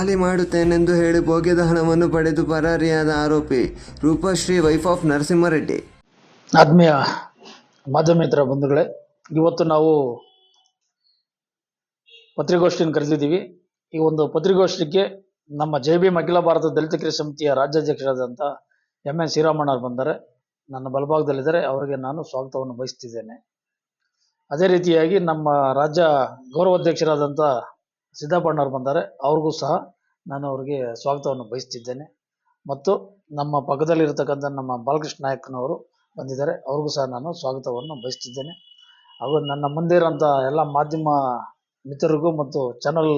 ಖಾಲಿ ಮಾಡುತ್ತೇನೆಂದು ಹೇಳಿ ಭೋಗ್ಯದ ಹಣವನ್ನು ಪಡೆದು ಪರಾರಿಯಾದ ಆರೋಪಿ ರೂಪಶ್ರೀ ವೈಫ್ ಆಫ್ ನರಸಿಂಹರೆಡ್ಡಿ. ಆತ್ಮೀಯ ಮಾಧ್ಯಮಿತ್ರ ಬಂಧುಗಳೇ, ಇವತ್ತು ನಾವು ಪತ್ರಿಕೋಷ್ಠಿಯನ್ನು ಕರೆದಿದ್ದೀವಿ. ಈ ಒಂದು ಪತ್ರಿಕೋಷ್ಠಿಗೆ ನಮ್ಮ ಜೆ ಬಿ ಅಖಿಲ ಭಾರತ ದಲಿತ ಕ್ರಿಯೆ ಸಮಿತಿಯ ರಾಜ್ಯಾಧ್ಯಕ್ಷರಾದಂಥ ಎಂ ಎನ್ ಶ್ರೀರಾಮಣ್ಣವ್ರು ಬಂದರೆ. ನನ್ನ ಬಲಭಾಗದಲ್ಲಿದ್ದಾರೆ. ಅವರಿಗೆ ನಾನು ಸ್ವಾಗತವನ್ನು ಬಯಸ್ತಿದ್ದೇನೆ. ಅದೇ ರೀತಿಯಾಗಿ ನಮ್ಮ ರಾಜ್ಯ ಗೌರವಾಧ್ಯಕ್ಷರಾದಂಥ ಸಿದ್ದಪ್ಪಣ್ಣವ್ರು ಬಂದರೆ, ಅವ್ರಿಗೂ ಸಹ ನಾನು ಅವ್ರಿಗೆ ಸ್ವಾಗತವನ್ನು ಬಯಸ್ತಿದ್ದೇನೆ. ಮತ್ತು ನಮ್ಮ ಪಕ್ಕದಲ್ಲಿರತಕ್ಕಂಥ ನಮ್ಮ ಬಾಲಕೃಷ್ಣ ನಾಯಕನವರು ಬಂದಿದ್ದಾರೆ, ಅವ್ರಿಗೂ ಸಹ ನಾನು ಸ್ವಾಗತವನ್ನು ಬಯಸ್ತಿದ್ದೇನೆ. ಹಾಗೂ ನನ್ನ ಮುಂದೆ ಇರೋಂಥ ಎಲ್ಲ ಮಾಧ್ಯಮ ಮಿತ್ರರಿಗೂ ಮತ್ತು ಚಾನಲ್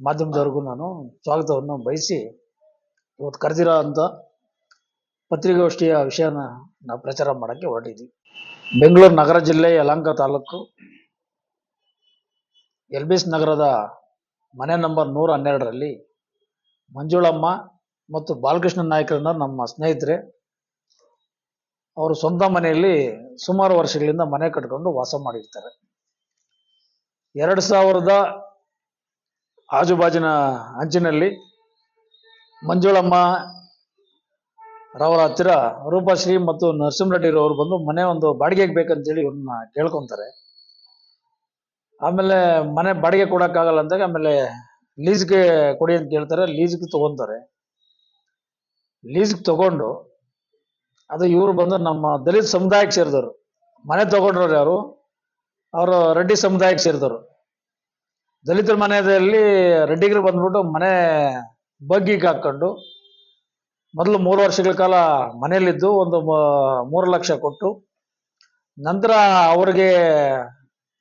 ಮಾಧ್ಯಮದವ್ರಿಗೂ ನಾನು ಸ್ವಾಗತವನ್ನು ಬಯಸಿ, ಇವತ್ತು ಕರೆದಿರೋ ಅಂಥ ಪತ್ರಿಕಾಗೋಷ್ಠಿಯ ವಿಷಯನ ನಾವು ಪ್ರಚಾರ ಮಾಡೋಕ್ಕೆ ಹೊರಟಿದ್ವಿ ಬೆಂಗಳೂರು ನಗರ ಜಿಲ್ಲೆ Yelahanka taluk L B S ನಗರದ ಮನೆ ನಂಬರ್ ನೂರ ಹನ್ನೆರಡರಲ್ಲಿ ಮಂಜುಳಮ್ಮ ಮತ್ತು ಬಾಲಕೃಷ್ಣ ನಾಯಕರನ್ನ ನಮ್ಮ ಸ್ನೇಹಿತರೆ, ಅವರು ಸ್ವಂತ ಮನೆಯಲ್ಲಿ ಸುಮಾರು ವರ್ಷಗಳಿಂದ ಮನೆ ಕಟ್ಕೊಂಡು ವಾಸ ಮಾಡಿರ್ತಾರೆ. ಎರಡು ಸಾವಿರದ ಆಜುಬಾಜಿನ ಅಂಚಿನಲ್ಲಿ ಮಂಜುಳಮ್ಮ ರವರ ಹತ್ತಿರ ರೂಪಶ್ರೀ ಮತ್ತು ನರಸಿಂಹರೆಡ್ಡಿರವರು ಬಂದು ಮನೆ ಒಂದು ಬಾಡಿಗೆಗೆ ಬೇಕಂತೇಳಿ ಇವ್ರನ್ನ ಕೇಳ್ಕೊಂತಾರೆ. ಆಮೇಲೆ ಮನೆ ಬಾಡಿಗೆ ಕೊಡೋಕ್ಕಾಗಲ್ಲ ಅಂದಾಗ ಆಮೇಲೆ ಲೀಸ್ಗೆ ಕೊಡಿ ಅಂತ ಕೇಳ್ತಾರೆ ಲೀಸ್ಗೆ ತಗೊಂತಾರೆ. ಲೀಸ್ಗೆ ತಗೊಂಡು ಅದು ಇವರು ಬಂದು ನಮ್ಮ ದಲಿತ ಸಮುದಾಯಕ್ಕೆ ಸೇರಿದವರು. ಮನೆ ತಗೊಂಡ್ರವ್ರು ಯಾರು? ಅವರು ರೆಡ್ಡಿ ಸಮುದಾಯಕ್ಕೆ ಸೇರಿದವರು. ದಲಿತರ ಮನೆಯಲ್ಲಿ ರೆಡ್ಡಿಗರು ಬಂದ್ಬಿಟ್ಟು ಮನೆ ಬಗ್ಗಿಗೆ ಹಾಕ್ಕೊಂಡು ಮೊದಲು ಮೂರು ವರ್ಷಗಳ ಕಾಲ ಮನೆಯಲ್ಲಿದ್ದು ಒಂದು ಮೂರು ಲಕ್ಷ ಕೊಟ್ಟು ನಂತರ ಅವ್ರಿಗೆ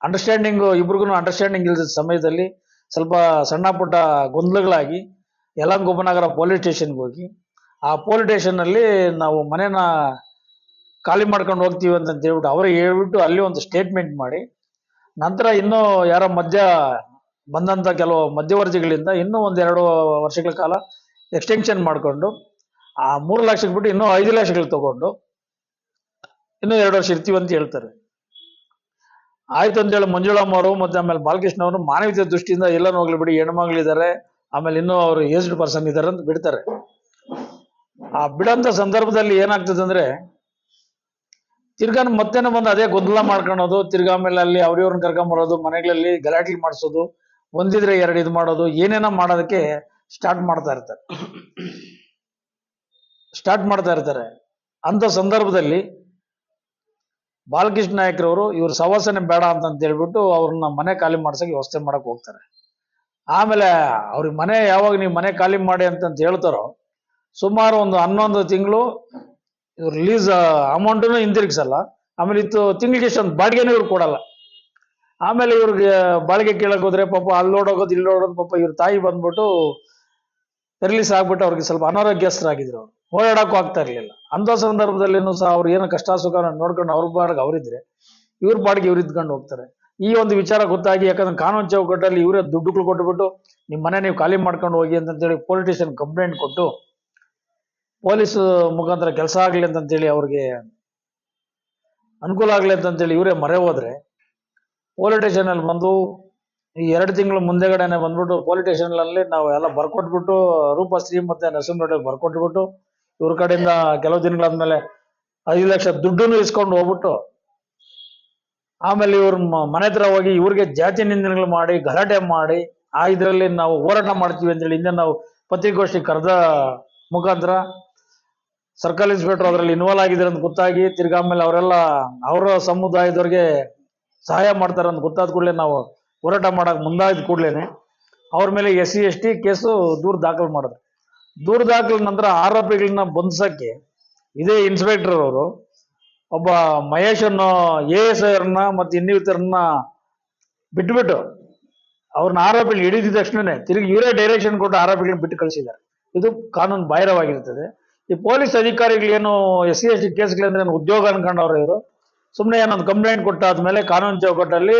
ಅಂಡರ್ಸ್ಟ್ಯಾಂಡಿಂಗು ಇಬ್ರಿಗೂ ಅಂಡರ್ಸ್ಟ್ಯಾಂಡಿಂಗ್ ಇಲ್ಲದ ಸಮಯದಲ್ಲಿ ಸ್ವಲ್ಪ ಸಣ್ಣ ಪುಟ್ಟ ಗೊಂದಲಗಳಾಗಿ ಯಲಂಗೋಪನಗರ ಪೊಲೀಸ್ ಸ್ಟೇಷನ್ಗೆ ಹೋಗಿ, ಆ ಪೊಲೀಸ್ ಸ್ಟೇಷನ್ನಲ್ಲಿ ನಾವು ಮನೇನ ಖಾಲಿ ಮಾಡ್ಕೊಂಡು ಹೋಗ್ತೀವಿ ಅಂತ ಹೇಳ್ಬಿಟ್ಟು ಅವ್ರಿಗೆ ಹೇಳ್ಬಿಟ್ಟು ಅಲ್ಲಿ ಒಂದು ಸ್ಟೇಟ್ಮೆಂಟ್ ಮಾಡಿ, ನಂತರ ಇನ್ನೂ ಯಾರೋ ಮಧ್ಯ ಬಂದಂಥ ಕೆಲವು ಮಧ್ಯವರ್ತಿಗಳಿಂದ ಇನ್ನೂ ಒಂದೆರಡು ವರ್ಷಗಳ ಕಾಲ ಎಕ್ಸ್ಟೆನ್ಷನ್ ಮಾಡಿಕೊಂಡು, ಆ ಮೂರು ಲಕ್ಷಕ್ಕೆ ಬಿಟ್ಟು ಇನ್ನೂ ಐದು ಲಕ್ಷಗಳು ತಗೊಂಡು, ಇನ್ನೂ ಎರಡು ವರ್ಷ ಇರ್ತೀವಿ ಅಂತ ಹೇಳ್ತಾರೆ. ಆಯ್ತು ಅಂತೇಳಿ ಮಂಜುಳಮ್ಮ ಅವರು ಮತ್ತೆ ಆಮೇಲೆ ಬಾಲಕೃಷ್ಣ ಅವರು ಮಾನವೀಯತೆ ದೃಷ್ಟಿಯಿಂದ ಎಲ್ಲನೂ ಹೋಗ್ಲಿ ಬಿಡಿ, ಹೆಣ್ಮಗಳಿದ್ದಾರೆ, ಆಮೇಲೆ ಇನ್ನೂ ಅವರು ಏಜ್ಡ್ ಪರ್ಸನ್ ಇದ್ದಾರೆ ಅಂತ ಬಿಡ್ತಾರೆ. ಆ ಬಿಡಂತ ಸಂದರ್ಭದಲ್ಲಿ ಏನಾಗ್ತದೆ ಅಂದ್ರೆ ತಿರ್ಗಾ ಮತ್ತೇನೋ ಬಂದು ಅದೇ ಗೊಂದಲ ಮಾಡ್ಕೊಳೋದು, ತಿರ್ಗಾ ಆಮೇಲೆ ಅಲ್ಲಿ ಅವ್ರಿವ್ರನ್ನ ಕರ್ಕೊಂಬರೋದು ಮನೆಗಳಲ್ಲಿ ಗಲಾಟೆ ಮಾಡಿಸೋದು, ಒಂದಿದ್ರೆ ಎರಡು ಇದು ಮಾಡೋದು, ಏನೇನೋ ಮಾಡೋದಕ್ಕೆ ಸ್ಟಾರ್ಟ್ ಮಾಡ್ತಾ ಇರ್ತಾರೆ. ಸ್ಟಾರ್ಟ್ ಮಾಡ್ತಾ ಇರ್ತಾರೆ. ಅಂತ ಸಂದರ್ಭದಲ್ಲಿ ಬಾಲಕೃಷ್ಣ ನಾಯಕರವರು ಇವ್ರ ಸವಾಸನೆ ಬೇಡ ಅಂತ ಹೇಳ್ಬಿಟ್ಟು ಅವ್ರನ್ನ ಮನೆ ಖಾಲಿ ಮಾಡ್ಸಕ್ಕೆ ವ್ಯವಸ್ಥೆ ಮಾಡಕ್ ಹೋಗ್ತಾರೆ. ಆಮೇಲೆ ಅವ್ರಿಗೆ ಮನೆ ಯಾವಾಗ ನೀವು ಮನೆ ಖಾಲಿ ಮಾಡಿ ಅಂತಂತ ಹೇಳ್ತಾರೋ ಸುಮಾರು ಒಂದು ಹನ್ನೊಂದು ತಿಂಗಳು ಇವ್ರ ರಿಲೀಸ್ ಅಮೌಂಟನ್ನು ಹಿಂದಿರುಗಿಸಲ್ಲ. ಆಮೇಲೆ ಇತ್ತು ತಿಂಗಳಿಗೆ ಇಷ್ಟೊಂದು ಬಾಡಿಗೆನೂ ಇವ್ರು ಕೊಡಲ್ಲ. ಆಮೇಲೆ ಇವ್ರಿಗೆ ಬಾಡಿಗೆ ಕೇಳಕ್ ಹೋದ್ರೆ ಪಾಪ ಅಲ್ಲಿ ನೋಡೋಗೋದು ಇಲ್ಲಿ ನೋಡೋದು ಪಾಪ ಇವ್ರ ತಾಯಿ ಬಂದ್ಬಿಟ್ಟು ರಿಲೀಸ್ ಆಗ್ಬಿಟ್ಟು ಅವ್ರಿಗೆ ಸ್ವಲ್ಪ ಅನಾರೋಗ್ಯಸ್ಥರಾಗಿದ್ರು ಅವ್ರು. ಓಡಾಡಕ್ಕೂ ಆಗ್ತಾ ಇರಲಿಲ್ಲ. ಅಂಥ ಸಂದರ್ಭದಲ್ಲಿನೂ ಸಹ ಅವ್ರು ಏನೋ ಕಷ್ಟ ಸುಖ ನೋಡ್ಕೊಂಡು ಅವ್ರ ಬಾಡಿಗೆ ಅವರಿದ್ರೆ, ಇವ್ರ ಬಾಡಿಗೆ ಇವ್ರು ಇದ್ಕೊಂಡು ಹೋಗ್ತಾರೆ. ಈ ಒಂದು ವಿಚಾರ ಗೊತ್ತಾಗಿ ಯಾಕಂದ್ರೆ ಕಾನೂನು ಚೌಕಟ್ಟಲ್ಲಿ ಇವರೇ ದುಡ್ಡುಗಳು ಕೊಟ್ಬಿಟ್ಟು ನಿಮ್ಮ ಮನೆ ನೀವು ಖಾಲಿ ಮಾಡ್ಕೊಂಡು ಹೋಗಿ ಅಂತಂತೇಳಿ ಪೊಲೀಸ್ ಸ್ಟೇಷನ್ ಕಂಪ್ಲೇಂಟ್ ಕೊಟ್ಟು ಪೊಲೀಸ್ ಮುಖಾಂತರ ಕೆಲಸ ಆಗಲಿ ಅಂತಂತೇಳಿ ಅವ್ರಿಗೆ ಅನುಕೂಲ ಆಗಲಿ ಅಂತಂತೇಳಿ ಇವರೇ ಮರೆ ಹೋದ್ರೆ ಅಲ್ಲಿ ಬಂದು ಈ ಎರಡು ತಿಂಗಳು ಮುಂದೆಗಡೆನೆ ಬಂದ್ಬಿಟ್ಟು ಅಲ್ಲಿ ನಾವು ಎಲ್ಲ ಬರ್ಕೊಟ್ಬಿಟ್ಟು ರೂಪಶ್ರೀ ಮತ್ತೆ ನರಸಿಂಹರೆಡ್ಡಿ ಬರ್ಕೊಟ್ಬಿಟ್ಟು ಇವ್ರ ಕಡೆಯಿಂದ ಕೆಲವು ದಿನಗಳಾದ್ಮೇಲೆ ಐದು ಲಕ್ಷ ದುಡ್ಡನ್ನು ಇಸ್ಕೊಂಡು ಹೋಗ್ಬಿಟ್ಟು ಆಮೇಲೆ ಇವ್ರ ಮನೆ ಹತ್ರ ಹೋಗಿ ಇವ್ರಿಗೆ ಜಾತಿ ನಿಂದನೆಗಳು ಮಾಡಿ, ಗಲಾಟೆ ಮಾಡಿ, ಆ ಇದರಲ್ಲಿ ನಾವು ಹೋರಾಟ ಮಾಡ್ತೀವಿ ಅಂತೇಳಿ ಹಿಂದೆ ನಾವು ಪತ್ರಿಕಾಗೋಷ್ಠಿ ಕರೆದ ಮುಖಾಂತರ ಸರ್ಕಲ್ ಇನ್ಸ್ಪೆಕ್ಟರ್ ಅದರಲ್ಲಿ ಇನ್ವಾಲ್ವ್ ಆಗಿದ್ದಾರೆ ಅಂತ ಗೊತ್ತಾಗಿ ತಿರ್ಗಾ ಆಮೇಲೆ ಅವರೆಲ್ಲ ಅವರ ಸಮುದಾಯದವ್ರಿಗೆ ಸಹಾಯ ಮಾಡ್ತಾರೆ ಅಂತ ಗೊತ್ತಾದ ಕೂಡಲೇ ನಾವು ಹೋರಾಟ ಮಾಡಕ್ ಮುಂದಾದ ಕೂಡಲೇ ಅವ್ರ ಮೇಲೆ S C, S T case ದೂರು ದಾಖಲು ಮಾಡಿದ್ರು. ದೂರು ದಾಖಲ ನಂತರ ಆರೋಪಿಗಳನ್ನ ಬಂಧಿಸಕ್ಕೆ ಇದೇ ಇನ್ಸ್ಪೆಕ್ಟರ್ ಅವರು ಒಬ್ಬ ಮಹೇಶ್ ಅನ್ನೋ ಎ ಎಸ್ ಐರನ್ನ ಮತ್ತು ಇನ್ನಿತರನ್ನ ಬಿಟ್ಬಿಟ್ಟು ಅವ್ರನ್ನ ಆರೋಪಿಗಳು ಹಿಡಿದಿದ ತಕ್ಷಣನೇ ತಿರುಗಿ ಇವರೇ ಡೈರೆಕ್ಷನ್ ಕೊಟ್ಟು ಆರೋಪಿಗಳನ್ನ ಬಿಟ್ಟು ಕಳಿಸಿದ್ದಾರೆ. ಇದು ಕಾನೂನು ಬಾಹಿರವಾಗಿರ್ತದೆ. ಈ ಪೊಲೀಸ್ ಅಧಿಕಾರಿಗಳೇನು ಎಸ್ ಸಿ, ಎಸ್ ಟಿ ಕೇಸ್ಗಳಂದ್ರೆ ಏನು ಉದ್ಯೋಗ ಅನ್ಕೊಂಡವ್ರು ಇವರು ಸುಮ್ಮನೆ ಏನೊಂದು ಕಂಪ್ಲೇಂಟ್ ಕೊಟ್ಟಾದ್ಮೇಲೆ ಕಾನೂನು ಚೌಕಟ್ಟಲ್ಲಿ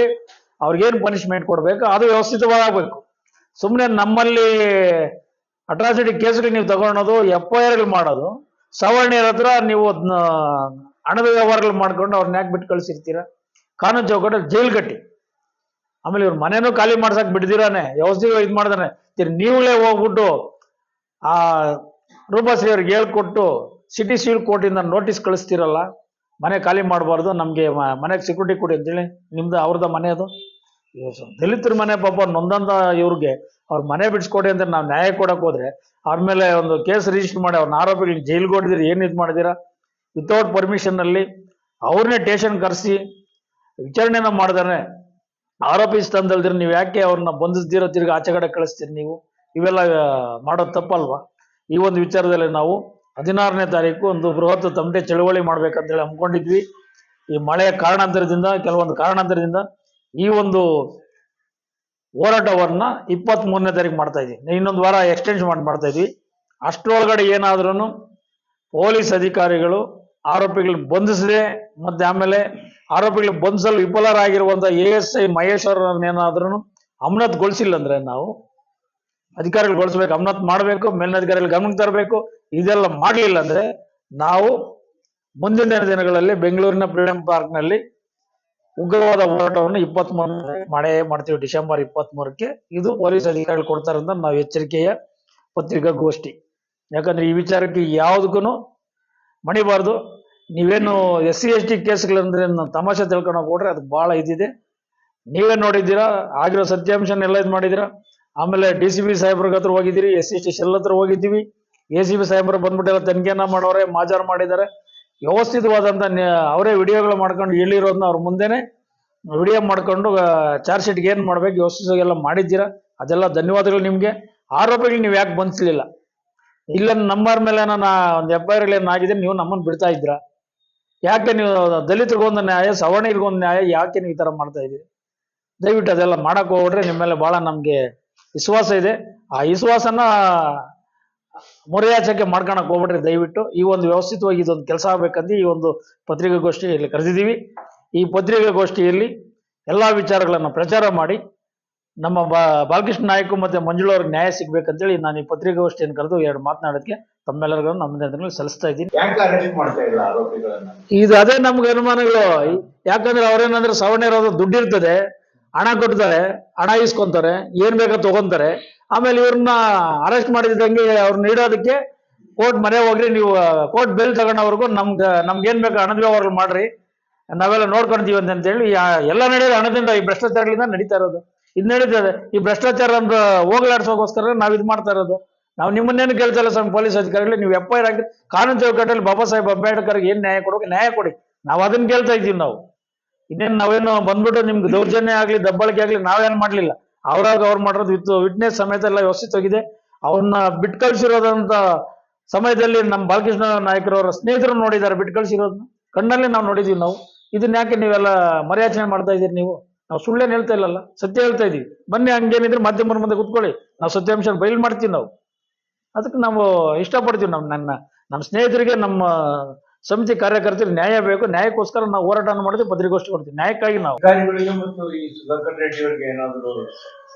ಅವ್ರಿಗೇನು ಪನಿಷ್ಮೆಂಟ್ ಕೊಡಬೇಕು, ಅದು ವ್ಯವಸ್ಥಿತವಾಗಬೇಕು. ಸುಮ್ಮನೆ ನಮ್ಮಲ್ಲಿ ಅಟ್ರಾಸಿಟಿ ಕೇಸ್ಗಳು ನೀವು ತಗೊಳೋದು ಎಫ್ ಐ ಆರ್ಗಳು ಮಾಡೋದು ಸವರ್ಣಿಯರ ಹತ್ರ ನೀವು ಹಣದ ವ್ಯವಹಾರಗಳು ಮಾಡ್ಕೊಂಡು ಅವ್ರನ್ನ ಯಾಕೆ ಬಿಟ್ಟು ಕಳಿಸಿರ್ತೀರ? ಕಾನೂನು ಚೌಕಟ್ಟಲ್ಲಿ ಜೈಲ್ ಕಟ್ಟಿ. ಆಮೇಲೆ ಇವ್ರ ಮನೇನೂ ಖಾಲಿ ಮಾಡ್ಸಕ್ ಬಿಡ್ದಿರಾನೆ ವ್ಯವಸ್ಥೆ ಇದು ಮಾಡ್ದಾನೆ. ನೀವುಗಳೇ ಹೋಗ್ಬಿಟ್ಟು ಆ ರೂಪಶ್ರೀ ಅವ್ರಿಗೆ ಹೇಳ್ಕೊಟ್ಟು ಸಿಟಿ ಸಿವಿಲ್ ಕೋರ್ಟಿಂದ ನೋಟಿಸ್ ಕಳಿಸ್ತಿರಲ್ಲ, ಮನೆ ಖಾಲಿ ಮಾಡಬಾರ್ದು, ನಮಗೆ ಮನೆಗೆ ಸೆಕ್ಯೂರಿಟಿ ಕೊಡಿ ಅಂತೇಳಿ, ನಿಮ್ದು ಅವ್ರದ ಮನೆ ಅದು. ದಲಿತರ ಮನೆ ಪಾಪ ನೊಂದಂತ ಇವ್ರಿಗೆ ಅವ್ರ ಮನೆ ಬಿಡಿಸ್ಕೊಡಿ ಅಂತ ನಾವು ನ್ಯಾಯ ಕೊಡಕ್ ಹೋದ್ರೆ ಅವ್ರ ಒಂದು ಕೇಸ್ ರಿಜಿಸ್ಟರ್ ಮಾಡಿ ಅವ್ರನ್ನ ಆರೋಪಿಗಳಿಗೆ ಜೈಲ್ಗೆ ಹೊಡೆದಿರಿ ಏನ್ ಇದು ಮಾಡಿದಿರಾ? ವಿತೌಟ್ ಪರ್ಮಿಷನ್ ಅಲ್ಲಿ ಅವ್ರನ್ನೇ ಟೇಷನ್ ಕರೆಸಿ ವಿಚಾರಣೆನ ಮಾಡ್ದಾನೆ ಆರೋಪಿ ಸ್ಥಾನದಲ್ದಿರಿ ನೀವು ಯಾಕೆ ಅವ್ರನ್ನ ಬಂಧಿಸ್ದಿರೋ, ತಿರ್ಗಿ ಆಚೆ ಕಡೆ ಕಳಿಸ್ತೀರಿ ನೀವು? ಇವೆಲ್ಲ ಮಾಡೋದು ತಪ್ಪಲ್ವಾ? ಈ ಒಂದು ವಿಚಾರದಲ್ಲಿ ನಾವು ಹದಿನಾರನೇ ತಾರೀಕು ಒಂದು ಬೃಹತ್ ತಮಟೆ ಚಳವಳಿ ಮಾಡ್ಬೇಕಂತೇಳಿ ಹಮ್ಮಿಕೊಂಡಿದ್ವಿ ಈ ಮಳೆಯ ಕಾರಣಾಂತರದಿಂದ, ಕೆಲವೊಂದು ಕಾರಣಾಂತರದಿಂದ ಈ ಒಂದು ಹೋರಾಟವನ್ನ ಇಪ್ಪತ್ತ್ ಮೂರನೇ ತಾರೀಕು ಮಾಡ್ತಾ ಇದ್ದೀವಿ. ಇನ್ನೊಂದು ವಾರ ಎಕ್ಸ್ಟೆನ್ಷನ್ ಮಾಡಿ ಮಾಡ್ತಾ ಇದ್ವಿ ಅಷ್ಟರೊಳಗಡೆ ಏನಾದ್ರೂ ಪೊಲೀಸ್ ಅಧಿಕಾರಿಗಳು ಆರೋಪಿಗಳನ್ನ ಬಂಧಿಸದೆ ಮತ್ತೆ ಆಮೇಲೆ ಆರೋಪಿಗಳು ಬಂಧಿಸಲು ವಿಫಲರಾಗಿರುವಂತ ಎ ಎಸ್ ಐ ಮಹೇಶ್ ಅವ್ರನ್ನೇನಾದ್ರೂ ಅಮನತ್ಗೊಳಿಸಿಲ್ಲ ಅಂದ್ರೆ ನಾವು ಅಧಿಕಾರಿಗಳು ಗೊಳಿಸ್ಬೇಕು ಅಮನತ್ ಮಾಡಬೇಕು ಮೇಲಿನ ಅಧಿಕಾರಿಗಳು ಗಮನಕ್ಕೆ ತರಬೇಕು, ಇದೆಲ್ಲ ಮಾಡಲಿಲ್ಲ ಅಂದ್ರೆ ನಾವು ಮುಂದಿನ ದಿನಗಳಲ್ಲಿ ಬೆಂಗಳೂರಿನ ಫ್ರೀಡಂ ಪಾರ್ಕ್ನಲ್ಲಿ ಉಗ್ರವಾದ ಹೋರಾಟವನ್ನು ಇಪ್ಪತ್ತ್ ಮಾಡೇ ಮಾಡ್ತೀವಿ, ಡಿಸೆಂಬರ್ ಇಪ್ಪತ್ತ್ ಮೂರಕ್ಕೆ ಇದು ಪೊಲೀಸ್ ಅಧಿಕಾರಿಗಳು ಕೊಡ್ತಾರೆ ಅಂತ ನಾವು ಎಚ್ಚರಿಕೆಯ ಪತ್ರಿಕಾಗೋಷ್ಠಿ ಯಾಕಂದ್ರೆ ಈ ವಿಚಾರಕ್ಕೆ ಯಾವುದಕ್ಕೂ ಮಣಿಬಾರ್ದು. ನೀವೇನು ಎಸ್ ಸಿ, ಎಸ್ ಟಿ ಕೇಸ್ಗಳಂದ್ರೆ ತಮಾಷೆ ತಿಳ್ಕೊಂಡು ಹೋಗ್ಬಿಟ್ರೆ ಅದು ಬಹಳ ಇದಿದೆ. ನೀವೇ ನೋಡಿದ್ದೀರಾ, ಆಗಿರೋ ಸತ್ಯಾಂಶನೆಲ್ಲ ಇದು ಮಾಡಿದ್ದೀರಾ? ಆಮೇಲೆ ಡಿ ಸಿ ಬಿ ಸಾಹೇಬ್ರ ಹತ್ರ ಹೋಗಿದ್ದೀರಿ, ಎಸ್ ಸಿ ಸ್ಟೇಷನ್ ಹತ್ರ ಹೋಗಿದ್ದೀವಿ. ಎ ಸಿ ಬಿ ಸಾಹೇಬ್ರು ಬಂದ್ಬಿಟ್ಟೆಲ್ಲ ತನಿಖೆನ ಮಾಡೋರೆ, ಮಾಜಾರ್ ಮಾಡಿದ್ದಾರೆ. ವ್ಯವಸ್ಥಿತವಾದಂತ ನ್ಯ- ಅವರೇ ವಿಡಿಯೋಗಳು ಮಾಡ್ಕೊಂಡು ಹೇಳಿರೋದನ್ನ ಅವ್ರ ಮುಂದೆನೆ ವಿಡಿಯೋ ಮಾಡ್ಕೊಂಡು ಚಾರ್ಜ್ ಶೀಟ್ಗೆ ಏನು ಮಾಡ್ಬೇಕು ವ್ಯವಸ್ಥಿತವಾಗೆಲ್ಲ ಮಾಡಿದ್ದೀರಾ? ಅದೆಲ್ಲ ಧನ್ಯವಾದಗಳು ನಿಮಗೆ. ಆರೋಪಿಗಳು ನೀವು ಯಾಕೆ ಬಂದಿಲ್ಲ ಇಲ್ಲ ನಂಬರ್ ಮೇಲೆ ನಾನು ಒಂದು ಎಫ್ ಐ ನೀವು ನಮ್ಮನ್ನು ಬಿಡ್ತಾ ಇದ್ದೀರಾ? ಯಾಕೆ ನೀವು ದಲಿತರಿಗೊಂದು ನ್ಯಾಯ ಸವರ್ಣಿಗೊಂದು ನ್ಯಾಯ, ಯಾಕೆ ನೀವು ಈ ಥರ ಮಾಡ್ತಾ ಇದ್ದೀರಿ? ದಯವಿಟ್ಟು ಅದೆಲ್ಲ ಮಾಡಕ್ ಹೋಗ್ಬಿಟ್ರೆ ನಿಮ್ಮ ಮೇಲೆ ಬಹಳ ನಮಗೆ ವಿಶ್ವಾಸ ಇದೆ. ಆ ವಿಶ್ವಾಸನ ಮುರಿಯಾಚಕ್ಕೆ ಮಾಡ್ಕೊಳಕ್ ಹೋಗ್ಬಿಟ್ರೆ ದಯವಿಟ್ಟು ಈ ಒಂದು ವ್ಯವಸ್ಥಿತವಾಗಿ ಇದೊಂದು ಕೆಲಸ ಆಗ್ಬೇಕಂತ ಈ ಒಂದು ಪತ್ರಿಕಾಗೋಷ್ಠಿಯಲ್ಲಿ ಕರೆದಿದ್ದೀವಿ. ಈ ಪತ್ರಿಕಾಗೋಷ್ಠಿಯಲ್ಲಿ ಎಲ್ಲಾ ವಿಚಾರಗಳನ್ನ ಪ್ರಚಾರ ಮಾಡಿ ನಮ್ಮ ಬಾ ಬಾಲಕೃಷ್ಣ ನಾಯ್ಕ ಮತ್ತೆ ಮಂಜುಳ ಅವ್ರಿಗೆ ನ್ಯಾಯ ಸಿಗ್ಬೇಕಂತೇಳಿ ನಾನು ಈ ಪತ್ರಿಕಾಗೋಷ್ಠಿಯನ್ನು ಕರೆದು ಎರಡು ಮಾತನಾಡೋದಕ್ಕೆ ತಮ್ಮೆಲ್ಲರಿಗೂ ನಮ್ಮ ಸಲ್ಲಿಸ್ತಾ ಇದ್ದೀನಿ. ಇದು ಅದೇ ನಮ್ಗೆ ಅನುಮಾನಗಳು. ಯಾಕಂದ್ರೆ ಅವ್ರೇನಂದ್ರೆ ಸವರ್ಣ ಇರೋದು ದುಡ್ಡು ಇರ್ತದೆ. ಹಣ ಕೊಡ್ತಾರೆ, ಹಣ ಇಸ್ಕೊಂತಾರೆ ಏನ್ ಬೇಕೋ ತಗೊಂತಾರೆ. ಆಮೇಲೆ ಇವ್ರನ್ನ ಅರೆಸ್ಟ್ ಮಾಡಿದಂಗೆ ಅವ್ರನ್ನ ಇಡೋದಕ್ಕೆ ಕೋರ್ಟ್ ಮನೆ ಹೋಗ್ರಿ, ನೀವು ಕೋರ್ಟ್ ಬೆಲ್ ತಗೊಂಡವ್ರಿಗೂ ನಮ್ಗೆ ನಮ್ಗೆ ಏನ್ ಬೇಕು ಹಣದ ವ್ಯವಹಾರಗಳು ಮಾಡ್ರಿ. ನಾವೆಲ್ಲ ನೋಡ್ಕೊಂತೀವಿ ಅಂತ ಹೇಳಿ ಎಲ್ಲ ನಡೆಯೋದು ಹಣದಿಂದ ಈ ಭ್ರಷ್ಟಾಚಾರಗಳಿಂದ ನಡೀತಾ ಇರೋದು. ಇದು ನಡೀತದೆ. ಈ ಭ್ರಷ್ಟಾಚಾರ ಅಂತ ಹೋಗ್ಲಾಡ್ಸೋಕೋಸ್ಕರ ನಾವು ಇದು ಮಾಡ್ತಾ ಇರೋದು. ನಾವು ನಿಮ್ಮನ್ನೇನು ಕೇಳ್ತಾ ಇಲ್ಲ ಸ್ವಾಮಿ ಪೊಲೀಸ್ ಅಧಿಕಾರಿಗಳು, ನೀವು ಎಫ್ ಐ ಆರ್ ಹಾಕಿ ಕಾನೂನು ಚೌಕಟ್ಟಲ್ಲಿ ಬಾಬಾ ಸಾಹೇಬ್ ಅಂಬೇಡ್ಕರ್ಗೆ ಏನು ನ್ಯಾಯ ಕೊಡೋಕೆ ನ್ಯಾಯ ಕೊಡಿ. ನಾವು ಅದನ್ನ ಕೇಳ್ತಾ ಇದ್ದೀವಿ ನಾವು. ಇನ್ನೇನು ನಾವೇನು ಬಂದ್ಬಿಟ್ಟು ನಿಮ್ಗೆ ದೌರ್ಜನ್ಯ ಆಗ್ಲಿ, ದಬ್ಬಳಿಕೆ ಆಗ್ಲಿ ನಾವೇನ್ ಮಾಡ್ಲಿಲ್ಲ. ಅವ್ರಾಗ ಅವ್ರು ಮಾಡಿರೋದು ವಿತ್ ವಿಟ್ನೆಸ್ ಸಮೇತ ಎಲ್ಲ ವ್ಯವಸ್ಥಿತವಾಗಿದೆ ಅವ್ರನ್ನ ಬಿಟ್ ಕಳ್ಸಿರೋದಂತ ಸಮಯದಲ್ಲಿ ನಮ್ಮ ಬಾಲಕೃಷ್ಣ ನಾಯಕರವರ ಸ್ನೇಹಿತರು ನೋಡಿದ್ದಾರೆ ಬಿಟ್ ಕಳ್ಸಿರೋದನ್ನ ಕಣ್ಣಲ್ಲಿ ನಾವು ನೋಡಿದೀವಿ ನಾವು. ಇದನ್ನ ಯಾಕೆ ನೀವೆಲ್ಲ ಮರ್ಯಾಚನೆ ಮಾಡ್ತಾ ಇದೀರಿ ನೀವು? ನಾವು ಸುಳ್ಳೇನು ಹೇಳ್ತಾ ಇಲ್ಲಲ್ಲ. ಸತ್ಯ ಹೇಳ್ತಾ ಇದೀವಿ. ಬನ್ನಿ ಹಂಗೇನಿದ್ರೆ ಮಾಧ್ಯಮರ ಮುಂದೆ ಕೂತ್ಕೊಳ್ಳಿ. ನಾವು ಸತ್ಯಾಂಶ ಬಯಲು ಮಾಡ್ತೀವಿ ನಾವು. ಅದಕ್ಕೆ ನಾವು ಇಷ್ಟಪಡ್ತೀವಿ ನಮ್ಮ ನನ್ನ ನಮ್ಮ ಸ್ನೇಹಿತರಿಗೆ, ನಮ್ಮ ಸಮಿತಿ ಕಾರ್ಯಕರ್ತರು ನ್ಯಾಯ ಬೇಕು. ನ್ಯಾಯಕ್ಕೋಸ್ಕರ ನಾವು ಹೋರಾಟ ಮಾಡಿದ್ರೆ ಪತ್ರಿಕೋಷ್ಠಿ ಕೊಡ್ತೀವಿ. ನ್ಯಾಯಕ್ಕಾಗಿ ನಾವು. ಅಧಿಕಾರಿಗಳಿಗೆ ಮತ್ತು ಈ ಸುಧಾಕರ್ ರೆಡ್ಡಿ ಅವರಿಗೆ ಏನಾದರೂ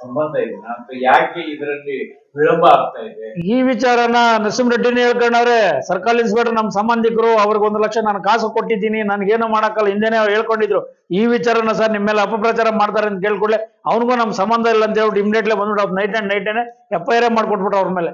ಸಂಬಂಧ ಇದೆ ಯಾಕೆ ಇದರಲ್ಲಿ ವಿಳಂಬ ಆಗ್ತಾ ಇದೆ? ಈ ವಿಚಾರನ ನರಸಿಂಹರೆಡ್ಡಿನೇ ಹೇಳ್ಕೊಂಡವ್ರೆ ಸರ್ಕಲ್ ಇನ್ಸ್ಪೆಕ್ಟರ್ ನಮ್ಮ ಸಂಬಂಧಿಕರು ಅವ್ರಿಗೆ ಒಂದು ಲಕ್ಷ ನಾನು ಕಾಸು ಕೊಟ್ಟಿದ್ದೀನಿ ನನಗೇನು ಮಾಡಕ್ಕಲ್ಲ ಹಿಂದೆನೆ ಅವ್ರು ಹೇಳ್ಕೊಂಡಿದ್ರು. ಈ ವಿಚಾರನ ಸರ್ ನಿಮ್ಮ ಮೇಲೆ ಅಪಪ್ರಚಾರ ಮಾಡ್ತಾರೆ ಅಂತ ಕೇಳ್ಕೊಳ್ಳೆ ಅವ್ನಿಗೂ ನಮ್ಮ ಸಂಬಂಧ ಇಲ್ಲ ಅಂತ ಹೇಳ್ಬಿಟ್ಟು ಇಮ್ಡಿಯೇಟ್ಲಿ ಬಂದ್ಬಿಟ್ಟು ಅವ್ರು ನೈಟ್ ಅಂಡ್ ನೈಟೇನೆ ಎಫ್ ಐ ಆರ್ ಮಾಡ್ಕೊಟ್ಬಿಟ್ರು ಅವ್ರ ಮೇಲೆ.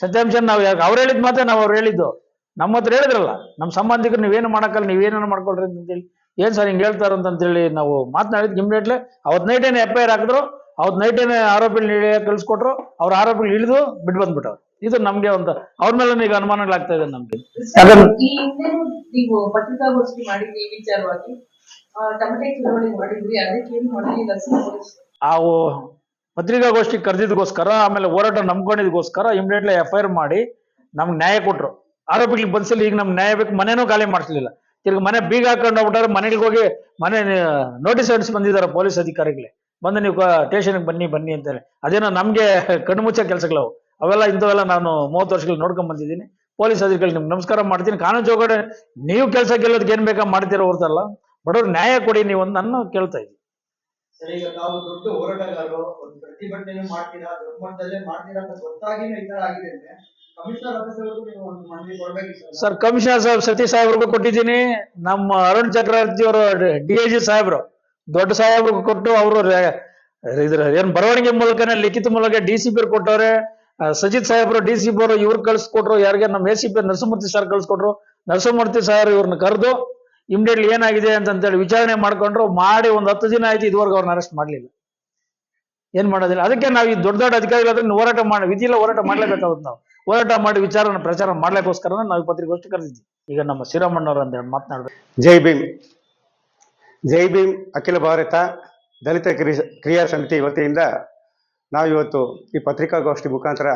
ಸತ್ಯಾಂಶ ನಾವು ಯಾಕೆ ಅವ್ರು ಹೇಳಿದ್ ಮಾತೆ ನಾವು ಅವ್ರು ಹೇಳಿದ್ದು. ನಮ್ಮ ಹತ್ರ ಹೇಳಿದ್ರಲ್ಲ ನಮ್ಮ ಸಂಬಂಧಿಕರು ನೀವೇನು ಮಾಡೋಕ್ಕಲ್ಲ ನೀವೇನೇನು ಮಾಡ್ಕೊಳ್ರಿ ಅಂತೇಳಿ ಏನ್ ಸರ್ ಹಿಂಗೆ ಹೇಳ್ತಾರ ಅಂತೇಳಿ ನಾವು ಮಾತನಾಡಿದ್ ಇಮ್ಡಿಯೇಟ್ಲಿ ಅವತ್ತು ನೈಟೇನೆ ಎಫ್ ಐ ಆರ್ ಹಾಕಿದ್ರು ಅವತ್ತು ಏನೇ ಆರೋಪಿಗಳು ಕಳಿಸ್ಕೊಟ್ರು ಅವ್ರ ಆರೋಪಿಗಳು ಇಳಿದು ಬಿಟ್ಟು ಬಂದ್ಬಿಟ್ಟವ್ರು. ಇದು ನಮ್ಗೆ ಒಂದು ಅವ್ರ ಮೇಲೆ ಈಗ ಅನುಮಾನಗಳಾಗ್ತಾ ಇದೆ ನಮ್ಗೆ. ನಾವು ಏನು ಪತ್ರಿಕಾಗೋಷ್ಠಿ ಕರೆದಿದ್ದಕ್ಕೋಸ್ಕರ ಆಮೇಲೆ ಹೋರಾಟ ನಂಬ್ಕೊಂಡಿದ್ದಕ್ಕೋಸ್ಕರ ಇಮಿಡಿಯೇಟ್ಲಿ ಎಫ್ ಐ ಆರ್ ಮಾಡಿ ನಮ್ಗೆ ನ್ಯಾಯ ಕೊಟ್ರು. ಆರೋಪಿಗಳಿಗೆ ಬಂದಿಸಲಿ ಈಗ ನಮ್ಮ ನ್ಯಾಯ ಬೇಕು, ಮನೆನೂ ಖಾಲಿ ಮಾಡಿಸ್ಲಿಲ್ಲ. ತಿರ್ಗಿ ಮನೆ ಬೀಗ ಹಾಕೊಂಡು ಹೋಗ್ಬಿಟ್ಟಾರೆ, ಮನೆಗೆ ಹೋಗಿ ಮನೆ ನೋಟಿಸ್ ಅಂಟಿಸಿ ಬಂದಿದ್ದಾರೆ ಪೊಲೀಸ್ ಅಧಿಕಾರಿಗಳೇ ಬಂದು ನೀವು ಸ್ಟೇಷನ್ಗೆ ಬನ್ನಿ ಬನ್ನಿ ಅಂತಾರೆ. ಅದೇನೋ ನಮಗೆ ಕಣ್ಮುಚ್ಚ ಕೆಲಸಗಳವು. ಅವೆಲ್ಲ ಇಂಥವೆಲ್ಲ ನಾನು ಮೂವತ್ತು ವರ್ಷಗಳು ನೋಡ್ಕೊಂಡ್ ಬಂದಿದ್ದೀನಿ. ಪೊಲೀಸ್ ಅಧಿಕಾರಿ ನಿಮ್ಗೆ ನಮಸ್ಕಾರ ಮಾಡ್ತೀನಿ. ಕಾನೂನು ಚೌಕಡೆ ನೀವು ಕೆಲಸ ಗೆಲ್ಲೋದಕ್ಕೆ ಏನ್ ಬೇಕಾ ಮಾಡ್ತೀರೋ ಹೊರ್ತಲ್ಲ. ಬಡವ್ರು ನ್ಯಾಯ ಕೊಡಿ ನೀವು ಅಂತ ನಾನು ಕೇಳ್ತಾ ಇದ್ದೀನಿ. ಸರ್, ಈಗ ತಾವು ದೊಡ್ಡ ಹೋರಾಟಗಾರರು, ಒಂದು ಪ್ರತಿಭಟನೆ ಮಾಡ್ತೀರಾ ದೊಡ್ಡ ಮಟ್ಟದಲ್ಲೇ ಮಾಡ್ತೀರಾ ಅಂತ ಗೊತ್ತಾಗಿನೇ ಈ ತರ ಆಗಿದೆ ಅಂದ್ರೆ ಒಂದು ಕೊಡ್ಬೇಕಿತ್ತು ಸರ್, ಕಮಿಷನರ್ ಸಾಹೇಬ್ ಸತೀಶ್ ಸಾಹೇಬ್ರಿಗೂ ಕೊಟ್ಟಿದ್ದೀನಿ. ನಮ್ಮ ಅರುಣ್ ಚಕ್ರವರ್ತಿ ಅವರು ಡಿ ಐ ಜಿ ಸಾಹೇಬ್ರು, ದೊಡ್ಡ ಸಾಹೇಬ್ರಿಗೆ ಕೊಟ್ಟು ಅವರು ಇದ್ರ ಏನ್ ಬರವಣಿಗೆ ಮೂಲಕನೇ, ಲಿಖಿತ ಮೂಲಕ ಡಿ ಸಿ ಪಿ ಕೊಟ್ಟವ್ರೆ. ಸಜಿತ್ ಸಾಹೇಬ್ರು, ಡಿ ಸಿ ಪಿ ಅವರು ಇವ್ರು ಕಳ್ಸಿಕೊಟ್ರು, ಯಾರಿಗೆ? ನಮ್ಮ A C P Narasimhamurthy sir ಕಳ್ಸಿಕೊಟ್ರು. Narasimhamurthy sir ಇವ್ರನ್ನ ಕರೆದು ಇಮಿಡಿಯೇಟ್ಲಿ ಏನಾಗಿದೆ ಅಂತಂತೇಳಿ ವಿಚಾರಣೆ ಮಾಡ್ಕೊಂಡ್ರು, ಮಾಡಿ ಒಂದು ಹತ್ತು ದಿನ ಆಯ್ತು ಇದುವರೆಗೂ ಅವ್ರನ್ನ ಅರೆಸ್ಟ್ ಮಾಡಲಿಲ್ಲ. ಏನ್ ಮಾಡೋದಿಲ್ಲ? ಅದಕ್ಕೆ ನಾವು ಈ ದೊಡ್ಡ ದೊಡ್ಡ ಅಧಿಕಾರಿಗಳಾದ್ರೆ ಹೋರಾಟ ಮಾಡಿ ವಿಧಿಲ್ಲ ಹೋರಾಟ ಮಾಡ್ಲೇಬೇಕಾಗುತ್ತೆ ನಾವು. ಹೋರಾಟ ಮಾಡಿ ವಿಚಾರನ ಪ್ರಚಾರ ಮಾಡ್ಲಿಕ್ಕೋಸ್ಕರ ನಾವು ಈ ಪತ್ರಿಕಾಗೋಷ್ಠಿ ಕರೆದಿದ್ವಿ ಈಗ ನಮ್ಮ ಶ್ರೀರಾಮಣ್ಣವ್ರು ಅಂತ ಹೇಳಿ ಮಾತನಾಡಿದ್ರು ಜೈ ಭೀಮ್. ಜೈ ಭೀಮ್, ಅಖಿಲ ಭಾರತ ದಲಿತ ಕ್ರಿ- ಕ್ರಿಯಾ ಸಮಿತಿ ವತಿಯಿಂದ ನಾವು ಇವತ್ತು ಈ ಪತ್ರಿಕಾಗೋಷ್ಠಿ ಮುಖಾಂತರ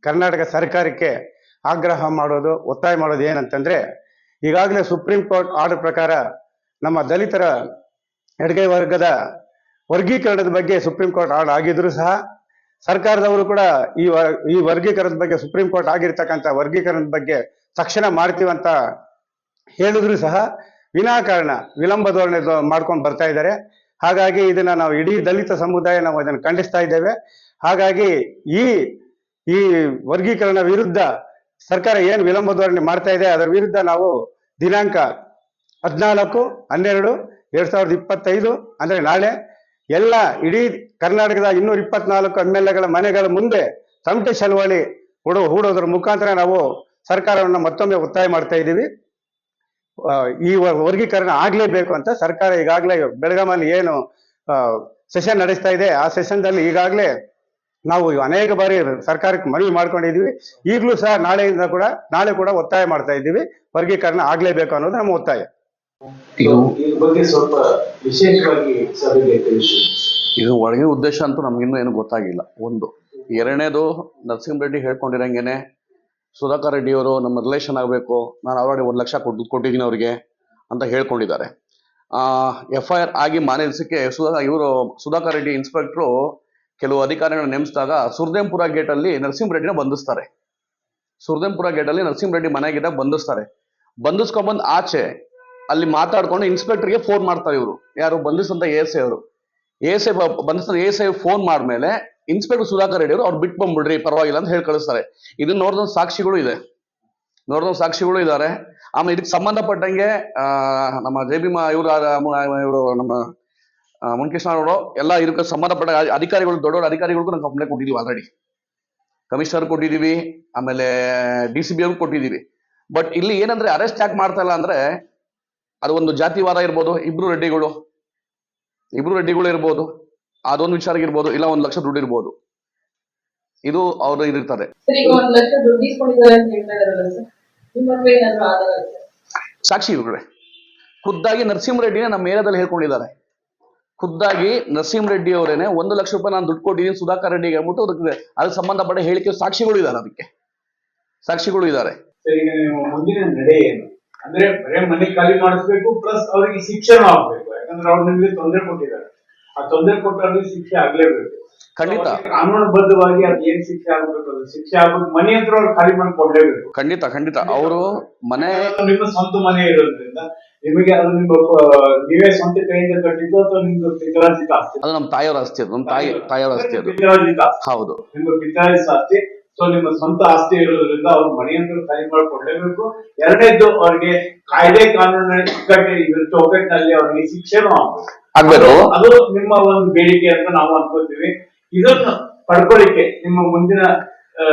ಕರ್ನಾಟಕ ಸರ್ಕಾರಕ್ಕೆ ಆಗ್ರಹ ಮಾಡೋದು, ಒತ್ತಾಯ ಮಾಡೋದು ಏನಂತಂದ್ರೆ ಈಗಾಗಲೇ ಸುಪ್ರೀಂ ಕೋರ್ಟ್ ಆರ್ಡರ್ ಪ್ರಕಾರ ನಮ್ಮ ದಲಿತರ ಎಡಗೈ ವರ್ಗದ ವರ್ಗೀಕರಣದ ಬಗ್ಗೆ ಸುಪ್ರೀಂ ಕೋರ್ಟ್ ಆರ್ಡರ್ ಆಗಿದ್ರು ಸಹ ಸರ್ಕಾರದವರು ಕೂಡ ಈ ಈ ವರ್ಗೀಕರಣದ ಬಗ್ಗೆ ಸುಪ್ರೀಂ ಕೋರ್ಟ್ ಆಗಿರ್ತಕ್ಕಂಥ ವರ್ಗೀಕರಣದ ಬಗ್ಗೆ ತಕ್ಷಣ ಮಾಡ್ತೀವಂತ ಹೇಳಿದ್ರು ಸಹ ವಿನಾಕಾರಣ ವಿಳಂಬ ಧೋರಣೆ ಮಾಡ್ಕೊಂಡು ಬರ್ತಾ ಇದ್ದಾರೆ. ಹಾಗಾಗಿ ಇದನ್ನ ನಾವು ಇಡೀ ದಲಿತ ಸಮುದಾಯ ನಾವು ಇದನ್ನು ಖಂಡಿಸ್ತಾ ಇದ್ದೇವೆ. ಹಾಗಾಗಿ ಈ ಈ ವರ್ಗೀಕರಣ ವಿರುದ್ಧ ಸರ್ಕಾರ ಏನು ವಿಳಂಬ ಧೋರಣೆ ಮಾಡ್ತಾ ಇದೆ, ಅದರ ವಿರುದ್ಧ ನಾವು ದಿನಾಂಕ ಹದಿನಾಲ್ಕು, ಹನ್ನೆರಡು, ಎರಡ್ ಸಾವಿರದ ಇಪ್ಪತ್ತೈದು, ಅಂದ್ರೆ ನಾಳೆ ಎಲ್ಲ ಇಡೀ ಕರ್ನಾಟಕದ ಇನ್ನೂರ ಇಪ್ಪತ್ನಾಲ್ಕು ಎಂ ಎಲ್ ಎಗಳ ಮನೆಗಳ ಮುಂದೆ ತಮಟೆ ಚಳವಳಿ ಹೂಡೋ, ಹೂಡೋದ್ರ ಮುಖಾಂತರ ನಾವು ಸರ್ಕಾರವನ್ನು ಮತ್ತೊಮ್ಮೆ ಒತ್ತಾಯ ಮಾಡ್ತಾ ಇದ್ದೀವಿ. ಈ ವರ್ಗೀಕರಣ ಆಗಲೇಬೇಕು ಅಂತ ಸರ್ಕಾರ ಈಗಾಗಲೇ ಬೆಳಗಾಮಲ್ಲಿ ಏನು ಸೆಷನ್ ನಡೆಸ್ತಾ ಇದೆ. ಆ ಸೆಷನ್ದಲ್ಲಿ ಈಗಾಗಲೇ ನಾವು ಅನೇಕ ಬಾರಿ ಸರ್ಕಾರಕ್ಕೆ ಮನವಿ ಮಾಡ್ಕೊಂಡಿದೀವಿ ಈಗಲೂ ಸಹ ನಾಳೆಯಿಂದ ಕೂಡ, ನಾಳೆ ಕೂಡ ಒತ್ತಾಯ ಮಾಡ್ತಾ ಇದ್ದೀವಿ. ವರ್ಗೀಕರಣ ಆಗ್ಲೇಬೇಕು ಅನ್ನೋದು ನಮ್ಮ ಒತ್ತಾಯ. ಇದು ಒಳಗಿನ ಉದ್ದೇಶ ಅಂತೂ ನಮ್ಗಿನ್ನೂ ಏನು ಗೊತ್ತಾಗಿಲ್ಲ. ಒಂದು, ಎರಡನೇದು ನರಸಿಂಹ ರೆಡ್ಡಿ ಹೇಳ್ಕೊಂಡಿರಂಗೇನೆ, ಸುಧಾಕರ್ ರೆಡ್ಡಿ ಅವರು ನಮ್ಮ ರಿಲೇಷನ್ ಆಗಬೇಕು, ನಾನು ಆಲ್ರೆಡಿ ಒಂದು ಲಕ್ಷ ಕೊಟ್ಟು ಕೊಟ್ಟಿದ್ದೀನಿ ಅವರಿಗೆ ಅಂತ ಹೇಳ್ಕೊಂಡಿದ್ದಾರೆ. ಎಫ್ ಐ ಆರ್ ಆಗಿ ಮಾನ್ಯ ಸುಧಾ, ಇವರು ಸುಧಾಕರ್ ರೆಡ್ಡಿ ಇನ್ಸ್ಪೆಕ್ಟ್ರು ಕೆಲವು ಅಧಿಕಾರಿಗಳನ್ನ ನೇಮಿಸಿದಾಗ ಸುರ್ದೇಂಪುರ ಗೇಟಲ್ಲಿ ನರಸಿಂಹ ರೆಡ್ಡಿನ ಬಂಧಿಸ್ತಾರೆ. ಸುರ್ದೇಂಪುರ ಗೇಟಲ್ಲಿ ನರಸಿಂಹ ರೆಡ್ಡಿ ಮನೆಗಿದ್ದಾಗ ಬಂಧಿಸ್ತಾರೆ. ಬಂಧಿಸ್ಕೊಂಡ್ಬಂದು ಆಚೆ ಅಲ್ಲಿ ಮಾತಾಡ್ಕೊಂಡು ಇನ್ಸ್ಪೆಕ್ಟರ್ಗೆ ಫೋನ್ ಮಾಡ್ತಾರೆ ಇವರು. ಯಾರು ಬಂಧಿಸಂತ ಎ ಎಸ್ ಅವರು. A S A S phone ಮಾಡ್ಮೇಲೆ inspector Sudhakar Reddy ಅವರು, ಅವ್ರು ಬಿಟ್ಟು ಬಂದ್ಬಿಡ್ರಿ, ಪರವಾಗಿಲ್ಲ ಅಂತ ಹೇಳಿ ಕಳಿಸ್ತಾರೆ. ಇದನ್ನ ನೋಡಿದ ಸಾಕ್ಷಿಗಳು ಇದೆ. ನೋಡಿದ ಸಾಕ್ಷಿಗಳು ಇದ್ದಾರೆ ಆಮೇಲೆ ಇದಕ್ಕೆ ಸಂಬಂಧಪಟ್ಟಂಗೆ ನಮ್ಮ ಜೆ ಬಿ ಇವರು ಇವರು ನಮ್ಮ ಮುನ್ಕೃಷ್ಣ ಅವರು ಎಲ್ಲ ಇದಕ್ಕೆ ಸಂಬಂಧಪಟ್ಟ ಅಧಿಕಾರಿಗಳು ದೊಡ್ಡ ಅಧಿಕಾರಿಗಳಿಗೂ ನಾವು ಕಂಪ್ಲೇಂಟ್ ಕೊಟ್ಟಿದ್ದೀವಿ ಆಲ್ರೆಡಿ ಕಮಿಷನರ್ ಕೊಟ್ಟಿದ್ದೀವಿ ಆಮೇಲೆ ಡಿ ಸಿ ಬಿ ಅವ್ರಿಗೆ ಕೊಟ್ಟಿದ್ದೀವಿ. ಬಟ್ ಇಲ್ಲಿ ಏನಂದ್ರೆ ಅರೆಸ್ಟ್ ಯಾಕೆ ಮಾಡ್ತಾ ಇಲ್ಲ ಅಂದ್ರೆ ಅದು ಒಂದು ಜಾತಿವಾದ ಇರ್ಬೋದು ಇಬ್ರು ರೆಡ್ಡಿಗಳು ಇಬ್ರು ರೆಡ್ಡಿಗಳು ಇರ್ಬೋದು ಅದೊಂದು ವಿಚಾರ ಇರ್ಬೋದು ಇಲ್ಲ ಒಂದು ಲಕ್ಷ ದುಡ್ಡು ಇರ್ಬೋದು. ಇದು ಅವ್ರ ಇದಿರ್ತಾರೆ ಸಾಕ್ಷಿ ಇವ್ರೆ. ಖುದ್ದಾಗಿ ನರಸಿಂಹ ರೆಡ್ಡಿನೇ ನಮ್ಮ ಏರಿಯಾದಲ್ಲಿ ಹೇಳ್ಕೊಂಡಿದ್ದಾರೆ. ಖುದ್ದಾಗಿ ನರಸಿಂಹ ರೆಡ್ಡಿ ಅವರೇನೆ ಒಂದು ಲಕ್ಷ ರೂಪಾಯಿ ನಾನು ದುಡ್ಡು ಕೊಟ್ಟಿದ್ದೀನಿ ಸುಧಾಕರ್ ರೆಡ್ಡಿಗೆ ಹೇಳ್ಬಿಟ್ಟು ಅದಕ್ಕೆ ಅದಕ್ಕೆ ಸಂಬಂಧಪಟ್ಟ ಹೇಳಿಕೆ ಸಾಕ್ಷಿಗಳು ಇದ್ದಾರೆ ಅದಕ್ಕೆ. ಸಾಕ್ಷಿಗಳು ಇದ್ದಾರೆ. ಸರ್ ಈಗ ನೀವು ಮುಂದಿನ ನಡೆ ಅಂದ್ರೆ ಬರೇ ಮನೆ ಖಾಲಿ ಮಾಡಿಸ್ಬೇಕು ಪ್ಲಸ್ ಅವರಿಗೆ ಶಿಕ್ಷೆನೂ ಆಗ್ಬೇಕು. ಯಾಕಂದ್ರೆ ಅವ್ರು ನಿಮ್ಗೆ ತೊಂದರೆ ಕೊಟ್ಟಿದ್ದಾರೆ. ಆ ತೊಂದರೆ ಶಿಕ್ಷೆ ಆಗ್ಲೇಬೇಕು. ಖಂಡಿತ. ಕಾನೂನುಬದ್ಧವಾಗಿ ಅದ್ ಏನ್ ಶಿಕ್ಷೆ ಆಗ್ಬೇಕು ಅದು ಶಿಕ್ಷೆ ಆಗ್ಬೇಕು ಮನೆ ಹತ್ರ ಅವ್ರು ಖಾಲಿ ಮಾಡಿ ಕೊಡ್ಲೇಬೇಕು ಖಂಡಿತ. ಖಂಡಿತ ಅವರು ಮನೆ ನಿಮ್ಮ ಸ್ವಂತ ಮನೆ ಇರೋದ್ರಿಂದ ನಿಮಗೆ ಅದು ನಿಮ್ಮ ನೀವೇ ಸ್ವಂತ ಕೈಯಿಂದ ಕಟ್ಟಿದ್ದು ಅಥವಾ ನಿಮ್ದು ಪಿತ್ರಾರ್ಜಿತ ಆಸ್ತಿ? ಅದು ನಮ್ಮ ತಾಯಿಯವರ ಆಸ್ತಿ ಅದು ನಮ್ಮ ತಾಯಿ ತಾಯಿಯವರ ಆಸ್ತಿ. ಅದು. ಪಿತ್ರಾರ್ಜಿತ ಆಸ್ತಿ. ಹೌದು. ನಿಮ್ಮ ಪಿತ್ರಾರ್ಜಿತ ಆಸ್ತಿ. ಸೊ ನಿಮ್ಮ ಸ್ವಂತ ಆಸ್ತಿ ಇರೋದ್ರಿಂದ ಅವ್ರ ಮನೆಯನ್ನು ಖಾಲಿ ಮಾಡಿ ಎರಡನೇದು ಎರಡನೇದ್ದು ಅವ್ರಿಗೆ ಕಾಯ್ದೆ ಕಾನೂನಿನ ಚೌಕಟ್ಟು ಇದ್ರ ಚೌಕಟ್ಟಿನಲ್ಲಿ ಅವ್ರಿಗೆ ಶಿಕ್ಷೆನೂ ಆಗ್ಬೇಕು. ಆಗ್ಬೇಕು. ಅದು ನಿಮ್ಮ ಒಂದು ಬೇಡಿಕೆ ಅಂತ ನಾವು ಅನ್ಕೋತೀವಿ. ಇದನ್ನು ಪಡ್ಕೊಳ್ಳಿಕ್ಕೆ ನಿಮ್ಮ ಮುಂದಿನ ಆ,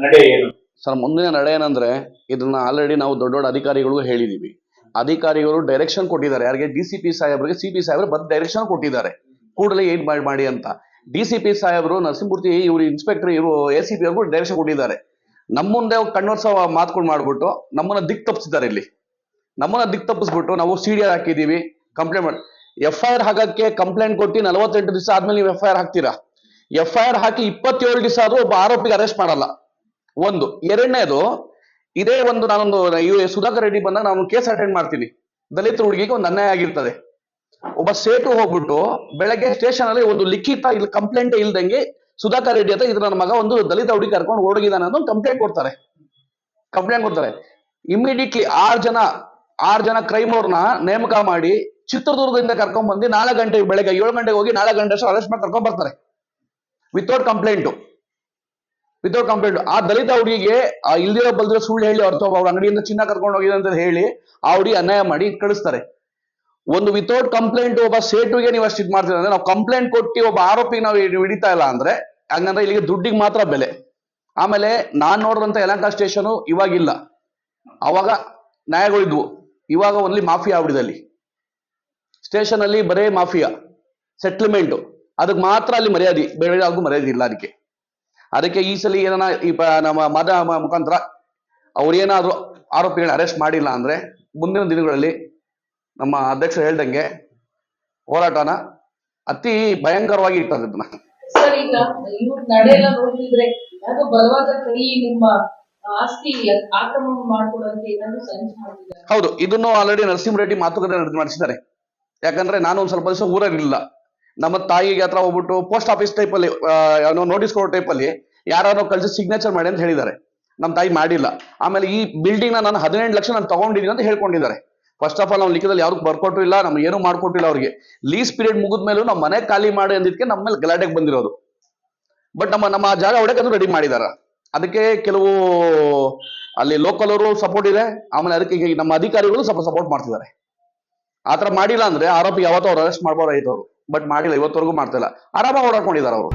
ನಡೆ ಏನು ಸರ್ ಮುಂದಿನ ನಡೆ ಏನಂದ್ರೆ ಇದನ್ನ ಆಲ್ರೆಡಿ ನಾವು ದೊಡ್ಡ ದೊಡ್ಡ ಅಧಿಕಾರಿಗಳಿಗೂ ಹೇಳಿದೀವಿ. ಅಧಿಕಾರಿಗಳು ಡೈರೆಕ್ಷನ್ ಕೊಟ್ಟಿದ್ದಾರೆ. ಯಾರಿಗೆ? ಡಿ ಸಿ ಪಿ ಸಾಹೇಬ್ರಿಗೆ. ಸಿ ಪಿ ಸಾಹೇಬ್ರು ಬಂದು ಡೈರೆಕ್ಷನ್ ಕೊಟ್ಟಿದ್ದಾರೆ. ಕೂಡಲೇ ಏನ್ ಮಾಡಿ ಮಾಡಿ ಅಂತ. ಡಿ ಸಿ ಪಿ ಸಾಹೇಬ್ರು ನರಸಿಂಹಮೂರ್ತಿ ಇವರು ಇನ್ಸ್ಪೆಕ್ಟರ್ ಇವರು ಎ ಸಿ ಪಿ ಅವ್ರಿಗೂ ಡೈರೆಕ್ಷನ್ ಕೊಟ್ಟಿದ್ದಾರೆ. ನಮ್ಮ ಮುಂದೆ ಕಣ್ಣೋತ್ಸವ ಮಾತ್ಕೊಂಡು ಮಾಡ್ಬಿಟ್ಟು ನಮ್ಮನ್ನ ದಿಕ್ ತಪ್ಪಿಸಿದ್ದಾರೆ ಇಲ್ಲಿ. ನಮ್ಮನ್ನ ದಿಕ್ ತಪ್ಪಿಸ್ಬಿಟ್ಟು ನಾವು ಸಿ ಡಿ ಆರ್ ಹಾಕಿದೀವಿ ಕಂಪ್ಲೇಂಟ್ ಮಾಡಿ ಎಫ್ ಐ ಆರ್ ಹಾಕಕ್ಕೆ ಕಂಪ್ಲೇಂಟ್ ಕೊಟ್ಟು ನಲವತ್ತೆಂಟು ದಿವಸ ಆದ್ಮೇಲೆ ನೀವು ಎಫ್ ಐ ಆರ್ ಹಾಕ್ತೀರಾ? ಎಫ್ ಐ ಆರ್ ಹಾಕಿ ಇಪ್ಪತ್ತೇಳು ದಿವಸ ಆದ್ರೂ ಒಬ್ಬ ಆರೋಪಿಗೆ ಅರೆಸ್ಟ್ ಮಾಡಲ್ಲ. ಒಂದು. ಎರಡನೇದು ಇದೇ ಒಂದು ನಾನೊಂದು ಸುಧಾಕರ್ ರೆಡ್ಡಿ ಬಂದಾಗ ನಾನು ಕೇಸ್ ಅಟೆಂಡ್ ಮಾಡ್ತೀನಿ. ದಲಿತ ಹುಡುಗಿಗೆ ಒಂದು ಅನ್ಯಾಯ ಆಗಿರ್ತದೆ. ಒಬ್ಬ ಸೇತು ಹೋಗ್ಬಿಟ್ಟು ಬೆಳಗ್ಗೆ ಸ್ಟೇಷನ್ ಅಲ್ಲಿ ಒಂದು ಲಿಖಿತ ಇಲ್ಲಿ ಕಂಪ್ಲೇಂಟ್ ಇಲ್ದಂಗೆ ಸುಧಾಕರ್ ರೆಡ್ಡಿ ಅಂತ ಇದು ನನ್ನ ಮಗ ಒಂದು ದಲಿತ ಹುಡುಗಿ ಕರ್ಕೊಂಡು ಓಡೋಗಿದ್ದಾನೆ ಅಂತ ಕಂಪ್ಲೇಂಟ್ ಕೊಡ್ತಾರೆ. ಕಂಪ್ಲೇಂಟ್ ಕೊಡ್ತಾರೆ. ಇಮಿಡಿಯೇಟ್ಲಿ ಆರು ಜನ ಆರು ಜನ ಕ್ರೈಮ್ ಅವ್ರನ್ನ ನೇಮಕ ಮಾಡಿ ಚಿತ್ರದುರ್ಗದಿಂದ ಕರ್ಕೊಂಡ್ ಬಂದು ನಾಲ್ಕು ಗಂಟೆಗೆ ಬೆಳಗ್ಗೆ ಏಳು ಗಂಟೆಗೆ ಹೋಗಿ ನಾಲ್ಕು ಗಂಟೆ ಅಷ್ಟು ಅರೆಸ್ಟ್ ಮಾಡಿ ಕರ್ಕೊಂಡ್ ಬರ್ತಾರೆ ವಿತೌಟ್ ಕಂಪ್ಲೇಂಟು ವಿತೌಟ್ ಕಂಪ್ಲೇಂಟ್ ಆ ದಲಿತ ಹುಡುಗಿಗೆ ಇಲ್ದಿರೋ ಬಲ್ದಿರೋ ಸುಳ್ಳು ಹೇಳಿ ಅವ್ರ ಅವ್ರ ಅಂಗಡಿಯಿಂದ ಚಿನ್ನ ಕರ್ಕೊಂಡು ಹೋಗಿದೆ ಅಂತ ಹೇಳಿ ಆ ಹುಡುಗಿ ಅನ್ಯಾಯ ಮಾಡಿ ಕಳಿಸ್ತಾರೆ. ಒಂದು ವಿತೌಟ್ ಕಂಪ್ಲೇಂಟ್ ಒಬ್ಬ ಸೇಟುಗೆ ನೀವು ಅಷ್ಟು ಇದು ಮಾಡ್ತೀರ ಅಂದ್ರೆ ನಾವು ಕಂಪ್ಲೇಂಟ್ ಕೊಟ್ಟು ಒಬ್ಬ ಆರೋಪಿ ನಾವು ಹಿಡಿ- ಹಿಡಿತಾ ಇಲ್ಲ ಅಂದ್ರೆ, ಹಂಗಂದ್ರೆ ಇಲ್ಲಿಗೆ ದುಡ್ಡಿಗೆ ಮಾತ್ರ ಬೆಲೆ. ಆಮೇಲೆ ನಾನ್ ನೋಡಿದಂತ ಯಲಂಕ ಸ್ಟೇಷನ್ ಇವಾಗಿಲ್ಲ. ಅವಾಗ ನ್ಯಾಯಗಳಿದ್ವು ಇವಾಗ ಓನ್ಲಿ ಮಾಫಿಯಾ ಆಗ್ಬಿಡಿದೆ ಅಲ್ಲಿ ಸ್ಟೇಷನ್ ಅಲ್ಲಿ ಬರೇ ಮಾಫಿಯಾ ಸೆಟ್ಲ್ಮೆಂಟು ಅದಕ್ಕೆ ಮಾತ್ರ ಅಲ್ಲಿ ಮರ್ಯಾದೆ, ಬೇರೆ ಯಾವ್ದು ಮರ್ಯಾದೆ ಇಲ್ಲ ಅದಕ್ಕೆ. ಅದಕ್ಕೆ ಈ ಸಲ ಏನಾರ ಈ ಪ- ನಮ್ಮ ಮದ ಮುಖಾಂತರ ಅವ್ರೇನಾದ್ರು ಆರೋಪಿಗಳನ್ನ ಅರೆಸ್ಟ್ ಮಾಡಿಲ್ಲ ಅಂದ್ರೆ ಮುಂದಿನ ದಿನಗಳಲ್ಲಿ ನಮ್ಮ ಅಧ್ಯಕ್ಷರು ಹೇಳ್ದಂಗೆ ಹೋರಾಟನ ಅತಿ ಭಯಂಕರವಾಗಿ ಇರ್ತದೆ ಇದನ್ನ ಸರ್ ಈಗ ಇವ್ರ ನಡೆ ಎಲ್ಲ ನೋಡ್ತಿದ್ರೆ ಯಾಕೋ ಬಲವಾದ ಕೈ ನಿಮ್ಮ ಆಸ್ತಿ ಆಕ್ರಮಣ ಮಾಡ್ಕೊಡಂತ ಏನಾದ್ರು ಸಂಚು ಮಾಡ್ತಿದ್ದಾರೆ ಹೌದು ಇದನ್ನು ಆಲ್ರೆಡಿ ನರಸಿಂಹರೆಡ್ಡಿ ಮಾತುಕತೆ ನಡೆದು ಮಾಡಿಸಿದ್ದಾರೆ ಯಾಕಂದ್ರೆ ನಾನು ಒಂದ್ ಸ್ವಲ್ಪ ದಿವಸ ಊರಲ್ಲಿಲ್ಲ ನಮ್ಮ ತಾಯಿಗೆ ಹತ್ರ ಹೋಗ್ಬಿಟ್ಟು ಪೋಸ್ಟ್ ಆಫೀಸ್ ಟೈಪ್ ಅಲ್ಲಿ ಏನೋ ನೋಟಿಸ್ ಕೊಡೋ ಟೈಪ್ ಅಲ್ಲಿ ಯಾರೋ ಕಳಿಸಿ ಸಿಗ್ನೇಚರ್ ಮಾಡಿ ಅಂತ ಹೇಳಿದ್ದಾರೆ. ನಮ್ಮ ತಾಯಿ ಮಾಡಿಲ್ಲ. ಆಮೇಲೆ ಈ ಬಿಲ್ಡಿಂಗ್ನ ನಾನು ಹದಿನೆಂಟು ಲಕ್ಷ ನಾನು ತಗೊಂಡಿದ್ದೀನಿ ಅಂತ ಹೇಳ್ಕೊಂಡಿದ್ದಾರೆ. ಫಸ್ಟ್ ಆಫ್ ಆಲ್ ನಾವು ಲಿಖಿತದಲ್ಲಿ ಯಾರು ಬರ್ಕೊಟ್ಟು ಇಲ್ಲ, ನಮ್ಗೆ ಏನು ಮಾಡ್ಕೊಟ್ಟಿಲ್ಲ ಅವ್ರಿಗೆ. ಲೀಸ್ ಪೀರಿಯಡ್ ಮುಗಿದ ಮೇಲೂ ನಮ್ಮ ಮನೆ ಖಾಲಿ ಮಾಡಿ ಅಂದಿದ್ದಕ್ಕೆ ನಮ್ಮ ಮೇಲೆ ಗಲಾಟೆಗೆ ಬಂದಿರೋದು. ಬಟ್ ನಮ್ಮ ನಮ್ಮ ಜಾಗ ಹೊಡಕ್ಕೆ ರೆಡಿ ಮಾಡಿದಾರ ಅದಕ್ಕೆ ಕೆಲವು, ಅಲ್ಲಿ ಲೋಕಲ್ ಅವರು ಸಪೋರ್ಟ್ ಇದೆ. ಆಮೇಲೆ ಅದಕ್ಕೆ ನಮ್ಮ ಅಧಿಕಾರಿಗಳು ಸ್ವಲ್ಪ ಸಪೋರ್ಟ್ ಮಾಡ್ತಿದ್ದಾರೆ. ಆತರ ಮಾಡಿಲ್ಲ ಅಂದ್ರೆ ಆರೋಪಿ ಯಾವತ್ತೂ ಅವ್ರು ಅರೆಸ್ಟ್ ಮಾಡ್ಬೋದಾಗಿತ್ತು ಅವರು. ಬಟ್ ಮಾಡಿಲ್ಲ ಇವತ್ತವರೆಗೂ ಮಾಡ್ತಿಲ್ಲ ಆರಾಮಾಗಿ ಓಡಾಡ್ಕೊಂಡಿದ್ದಾರೆ ಅವರು.